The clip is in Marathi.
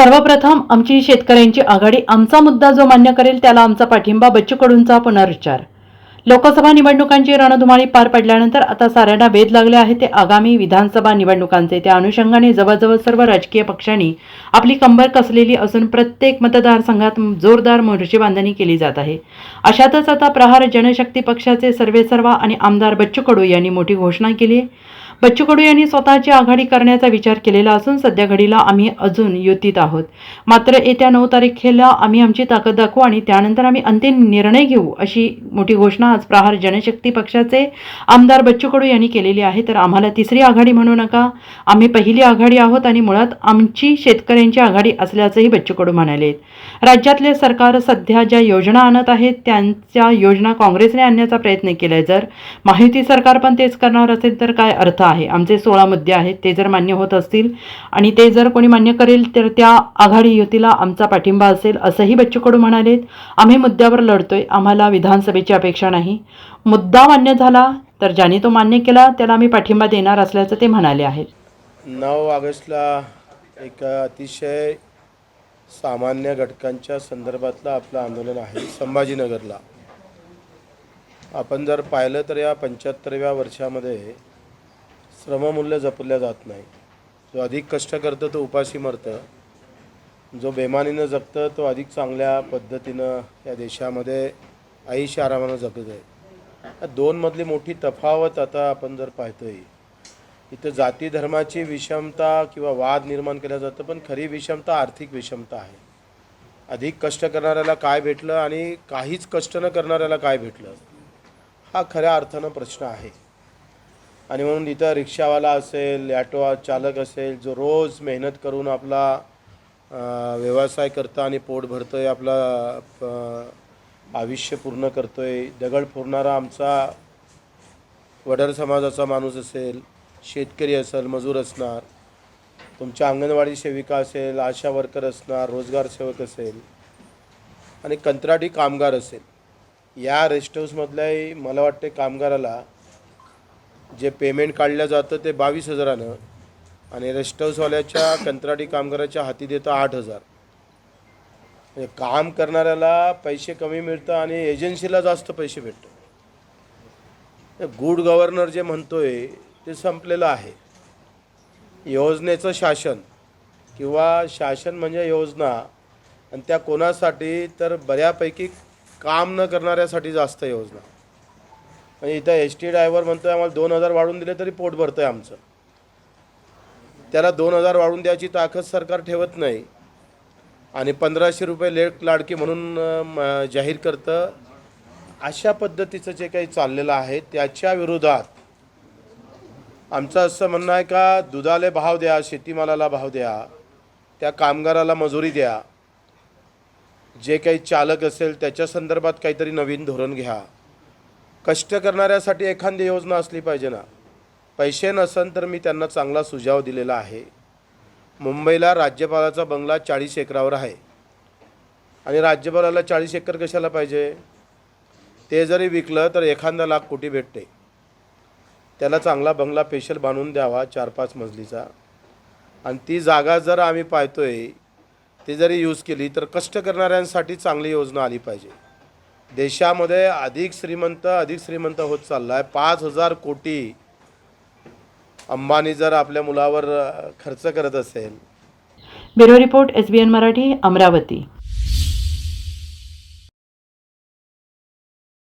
सर्वप्रथम आमची शेतकऱ्यांची आघाडी आमचा मुद्दा जो मान्य करेल त्याला आमचा पाठिंबा बच्चू कडूंचा पुनरुच्चार. लोकसभा निवडणुकांची रणधुमाळी पार पडल्यानंतर आता साऱ्यांना वेध लागले आहे ते आगामी विधानसभा निवडणुकांचे. त्या अनुषंगाने जवळजवळ सर्व राजकीय पक्षांनी आपली कंबर कसलेली असून प्रत्येक मतदारसंघात जोरदार मोर्ची बांधणी केली जात आहे. अशातच आता प्रहार जनशक्ती पक्षाचे सर्वेसर्वा आणि आमदार बच्चू कडू यांनी मोठी घोषणा केली आहे. बच्चू कडू यांनी स्वतःची आघाडी करण्याचा विचार केलेला असून सध्या घडीला आम्ही अजून युतीत आहोत. मात्र येत्या नऊ तारखेला आम्ही आमची ताकद दाखवू आणि त्यानंतर आम्ही अंतिम निर्णय घेऊ अशी मोठी घोषणा आज प्रहार जनशक्ती पक्षाचे आमदार बच्चू कडू यांनी केलेली आहे. तर आम्हाला तिसरी आघाडी म्हणू नका. आम्ही पहिली आघाडी आहोत आणि मुळात आमची शेतकऱ्यांची आघाडी असल्याचंही बच्चू कडू म्हणाले. राज्यातले सरकार सध्या ज्या योजना आणत आहेत त्यांच्या योजना काँग्रेसने आणण्याचा प्रयत्न केलाय. जर माहिती सरकार पण तेच करणार असेल तर काय अर्थ आहे. आमचे सोळा मुद्दे आहेत. ते जर मान्य होत असतील आणि ते जर कोणी मान्य करेल तर त्या आघाडी युतीला आमचा पाठिंबा असेल असंही बच्चू कडू म्हणालेत. आम्ही मुद्द्यावर लढतोय. आम्हाला विधानसभेची अपेक्षा नाही. मुद्दा मान्य झाला तर ज्याने तो मान्य केला त्याला आम्ही पाठिंबा देणार असल्याचं ते म्हणाले आहेत. नऊ ऑगस्टला एक अतिशय सामान्य घटकांच्या संदर्भातलं आपलं आंदोलन आहे संभाजीनगरला. आपण जर पाहिलं तर या पंच्याहत्तरव्या वर्षामध्ये श्रममूल्य जपल्या जात नाही. जो अधिक कष्ट करतं तो उपाशी मरतं. जो बेमानीनं जगतं तो अधिक चांगल्या पद्धतीनं या देशामध्ये आयुष्य आरामानं जगत आहे या दोनमधली मोठी तफावत आता आपण जर पाहतोय इथं जाती धर्माची विषमता किंवा वाद निर्माण केला जातं पण खरी विषमता आर्थिक विषमता आहे. अधिक कष्ट करणाऱ्याला काय भेटलं आणि काहीच कष्ट न करणाऱ्याला काय भेटलं? हा खऱ्या अर्थानं प्रश्न आहे. आणि म्हणून इथं रिक्षावाला असेल ॲटो चालक असेल जो रोज मेहनत करून आपला व्यवसाय करता आणि पोट भरतो आहे आपला आयुष्य पूर्ण करतो आहे दगड फोडणारा आमचा वडर समाजाचा माणूस असेल शेतकरी असेल मजूर असणार तुमच्या अंगणवाडी सेविका असेल आशा वर्कर असणार रोजगार सेवक असेल आणि कंत्राटी कामगार असेल. या रेस्ट हाऊसमधल्याही मला वाटते कामगाराला जे पेमेंट काढलं जातं ते बावीस हजारानं आणि रेस्ट हाऊसवाल्याच्या कंत्राटी कामगाराच्या हाती देतं आठ हजार. म्हणजे काम करणाऱ्याला पैसे कमी मिळतं आणि एजन्सीला जास्त पैसे भेटतं गुड गव्हर्नर जे म्हणतोय ते संपलेलं आहे. योजनेचं शासन किंवा शासन म्हणजे योजना आणि त्या कोणासाठी तर बऱ्यापैकी काम न करणाऱ्यासाठी जास्त योजना. म्हणजे इथं एस टी ड्रायव्हर आहे आम्हाला दोन हजार वाढून दिले तरी पोट भरतं आहे आमचं. त्याला दोन हजार वाढून द्यायची ताकद सरकार ठेवत नाही. आणि पंधराशे रुपये लेट लाडकी म्हणून जाहीर करतं. अशा पद्धतीचं जे काही चाललेलं आहे त्याच्या विरोधात आमचं असं म्हणणं आहे का दुधाले भाव द्या शेतीमालाला भाव द्या त्या कामगाराला मजुरी द्या. जे काही चालक असेल त्याच्या संदर्भात काहीतरी नवीन धोरण घ्या. कष्ट करणाऱ्यासाठी एखादी योजना असली पाहिजे ना. पैसे नसन तर मी त्यांना चांगला सुझाव दिलेला आहे. मुंबईला राज्यपालाचा बंगला चाळीस एकरावर आहे. आणि राज्यपालाला चाळीस एकर कशाला पाहिजे? ते जरी विकलं तर एखादा लाख कोटी भेटते. त्याला चांगला बंगला पेशल बांधून द्यावा चार पाच मजलीचा. आणि ती जागा जर आम्ही पाहतोय ती जरी यूज केली तर कष्ट करणाऱ्यांसाठी चांगली योजना आली पाहिजे. देशामध्ये अधिक श्रीमंत अधिक श्रीमंत होत चालला आहे पाच हजार कोटी अंबानी जर आपल्या मुलावर खर्च करत असेल. Bureau report S B N Marathi Amravati.